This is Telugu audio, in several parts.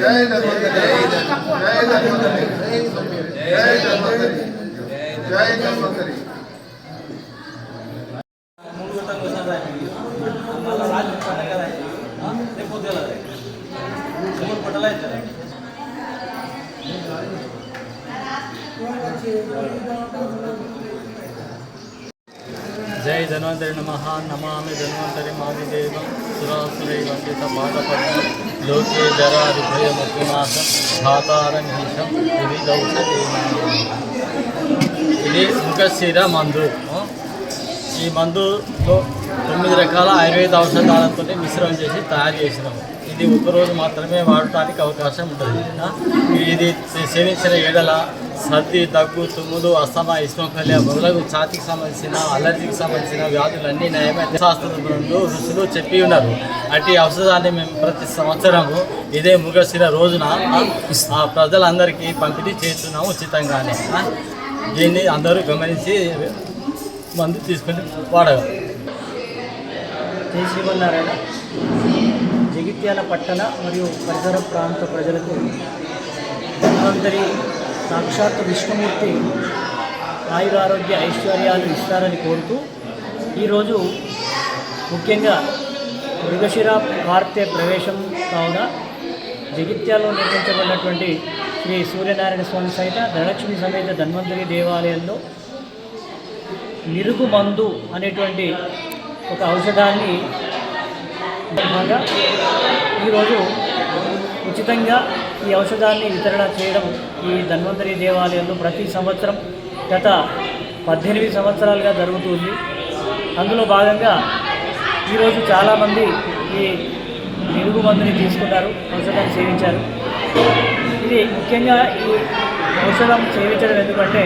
జై ధన్వంతరి జై జై ధన్వంతరి నమ నమామి ధన్వంతరి మాది దేవం సురాసురై వందిత పాదపద్మం లోకే జరాదిభయ ముఖ్యమాసం ధాతారణీశం ఇది ఇది ముఖశిర మందు ఈ మందులో తొమ్మిది రకాల ఆయుర్వేద ఔషధాలతో మిశ్రమం చేసి తయారు చేసినాము. ఇది ఒకరోజు మాత్రమే వాడటానికి అవకాశం ఉంటుంది. ఇది సేవించిన ఎడల సర్ది దగ్గు తుమ్ములు అస్తమా ఇస్మోకల్య మొదలగు ఛాతికి సంబంధించిన అలర్జీకి సంబంధించిన వ్యాధులన్నీ నయమైన శాస్త్రజ్ఞులు ఋషులు చెప్పి ఉన్నారు. అట్టి ఔషధాన్ని మేము ప్రతి సంవత్సరము ఇదే ముగశిర రోజున ప్రజలందరికీ పంపిణీ చేస్తున్నాము ఉచితంగానే. దీన్ని అందరూ గమనించి మందు తీసుకుని వాడగలరు. జై శ్రీమన్నారాయణ జగిత్యాల పట్టణ మరియు పరిసర ప్రాంత ప్రజలకు ధన్వంతరి. సాక్షాత్ విష్ణుమూర్తి ఆయురారోగ్య ఐశ్వర్యాలు ఇస్తారని కోరుతూ ఈరోజు ముఖ్యంగా మృగశిర కార్తె ప్రవేశం కావున జగిత్యాలలో నిర్మించబడినటువంటి శ్రీ సూర్యనారాయణ స్వామి సహిత ధనలక్ష్మి సమేత ధన్వంతరి దేవాలయంలో నిరుగు మందు అనేటువంటి ఒక ఔషధాన్ని భాగంగా ఈరోజు ఉచితంగా ఈ ఔషధాన్ని వితరణ చేయడం ఈ ధన్వంతరి దేవాలయంలో ప్రతి సంవత్సరం గత పద్దెనిమిది సంవత్సరాలుగా జరుగుతుంది అందులో భాగంగా ఈరోజు చాలామంది ఈ నిరుగు మందుని తీసుకున్నారు ఔషధాన్ని సేవించారు. ఇది ముఖ్యంగా ఈ ఔషధం సేవించడం ఎందుకంటే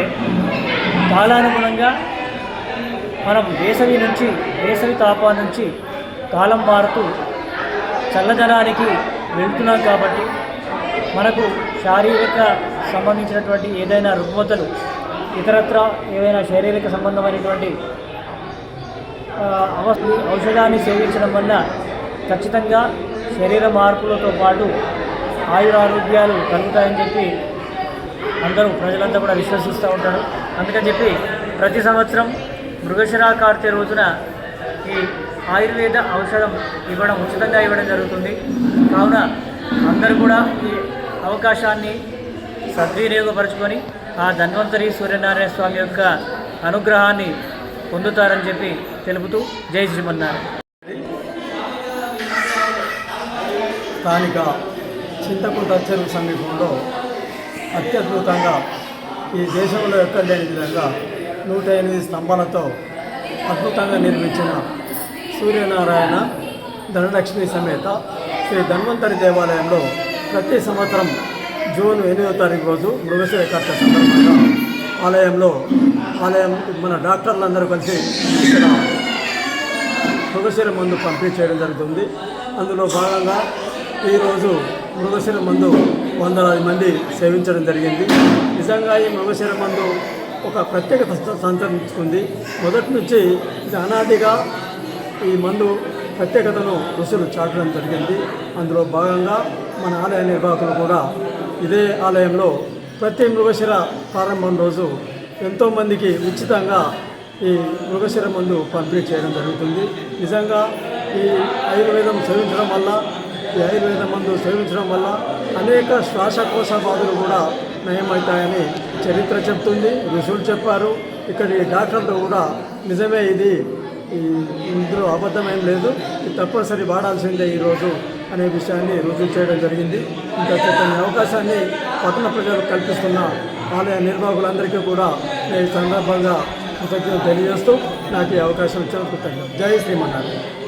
కాలానుగుణంగా మనం వేసవి నుంచి వేసవి తాపా నుంచి కాలం మారుతూ చల్లదనానికి వెళ్తున్నాం కాబట్టి మనకు శారీరక సంబంధించినటువంటి ఏదైనా రుగ్మతలు ఇతరత్ర ఏదైనా శారీరక సంబంధమైనటువంటి అవస్థ ఔషధాన్ని సేవించడం వల్ల ఖచ్చితంగా శరీర మార్పులతో పాటు ఆయురారోగ్యాలు కలుగుతాయని చెప్పి అందరూ ప్రజలంతా కూడా విశ్వసిస్తూ ఉంటారు. అందుకని చెప్పి ప్రతి సంవత్సరం మృగశిరా కార్తె రోజున ఈ ఆయుర్వేద ఔషధం ఇవ్వడం ఉచితంగా ఇవ్వడం జరుగుతుంది. కావున అందరూ కూడా ఈ అవకాశాన్ని సద్వినియోగపరచుకొని ఆ ధన్వంతరి సూర్యనారాయణ స్వామి యొక్క అనుగ్రహాన్ని పొందుతారని చెప్పి తెలుపుతూ జై శ్రీమన్నారాయణ. స్థానిక చింతకుంట చెరువు సమీపంలో అత్యద్భుతంగా ఈ దేశంలో ఎక్కడ లేని విధంగా నూట ఎనిమిది స్తంభాలతో అద్భుతంగా నిర్మించిన సూర్యనారాయణ ధనలక్ష్మి సమేత శ్రీ ధన్వంతరి దేవాలయంలో ప్రతి సంవత్సరం జూన్ ఎనిమిదో తారీఖు రోజు మృగశిర కట్ట సందర్భంగా ఆలయంలో ఆలయం మన డాక్టర్లందరూ కలిసి ఇక్కడ మృగశిర మందు పంపిణీ చేయడం జరుగుతుంది. అందులో భాగంగా ఈరోజు మృగశిర మందు వందలాది మంది సేవించడం జరిగింది. నిజంగా ఈ మృగశిర మందు ఒక ప్రత్యేకత సంతరించుకుంది. మొదటి నుంచి ఇది అనాదిగా ఈ మందు ప్రత్యేకతను ఋషులు చాటడం జరిగింది. అందులో భాగంగా మన ఆలయ నిర్వాహకులు కూడా ఇదే ఆలయంలో ప్రతి మృగశిర ప్రారంభం రోజు ఎంతోమందికి ఉచితంగా ఈ మృగశిర మందు పంపిణీ చేయడం జరుగుతుంది. నిజంగా ఈ ఆయుర్వేదం సేవించడం వల్ల ఈ ఆయుర్వేద మందు సేవించడం వల్ల అనేక శ్వాసకోశ బాధలు కూడా నయమవుతాయని చరిత్ర చెప్తుంది. ఋషులు చెప్పారు. ఇక్కడి డాక్టర్లు కూడా నిజమే ఇది. ఇందులో అబద్ధమేం లేదు. ఇది తప్పనిసరి వాడాల్సిందే ఈరోజు అనే విషయాన్ని రుజువు చేయడం జరిగింది. ఇంకా చక్కని అవకాశాన్ని పట్టణ ప్రజలకు కల్పిస్తున్న ఆలయ నిర్వాహకులందరికీ కూడా ఈ సందర్భంగా కృతజ్ఞతలు తెలియజేస్తూ నాకు ఈ అవకాశం ఇచ్చిన కృతజ్ఞత జై శ్రీమన్నారాయణ.